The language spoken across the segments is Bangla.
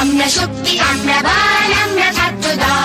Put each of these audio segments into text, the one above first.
Amra shukti, amra ban, amra tattu da.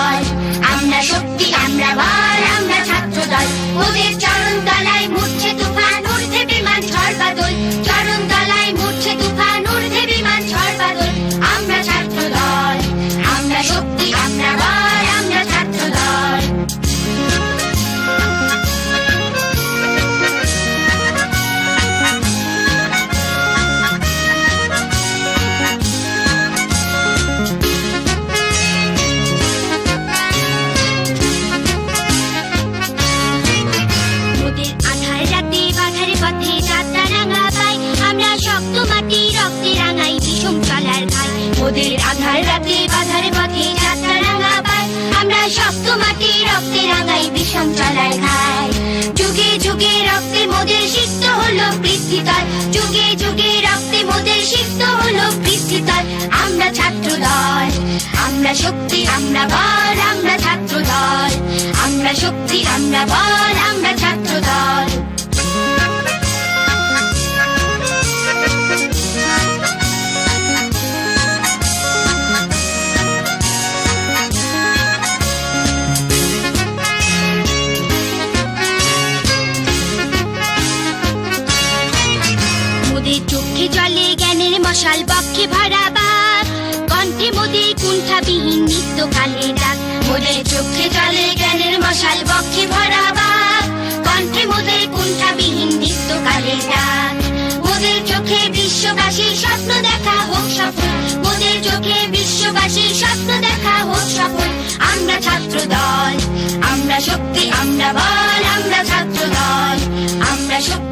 ওদের আধার রাতে পথে যাত্রা রাঙা পায়। আমরা শক্ত মাটি, রক্তে রাঙাই, বিষম যুগে যুগে রক্তে মোদের সিক্ত হলো পৃথিবীতল যুগে যুগে রক্তে মোদের সিক্ত হলো পৃথিবীতল আমরা ছাত্র দল, আমরা শক্তি, আমরা বল, আমরা ছাত্র দল। আমরা শক্তি, আমরা বল, আমরা মশাল বক্ষে ভরাবার কণ্ঠে মোদের কুণ্ঠাবিহীন নিত্য কালের ডাক। মোদের চোখে জলে জ্ঞানের মশাল বক্ষে ভরাবার কণ্ঠে মোদের কুণ্ঠাবিহীন নিত্য কালের ডাক। মোদের চোখে বিশ্ববাসীর স্বপ্ন দেখা হোক সফল। মোদের চোখে বিশ্ববাসীর স্বপ্ন দেখা হোক সফল। আমরা ছাত্র দল আমরা শক্তি, আমরা বল, আমরা ছাত্র দল আমরা শক্তি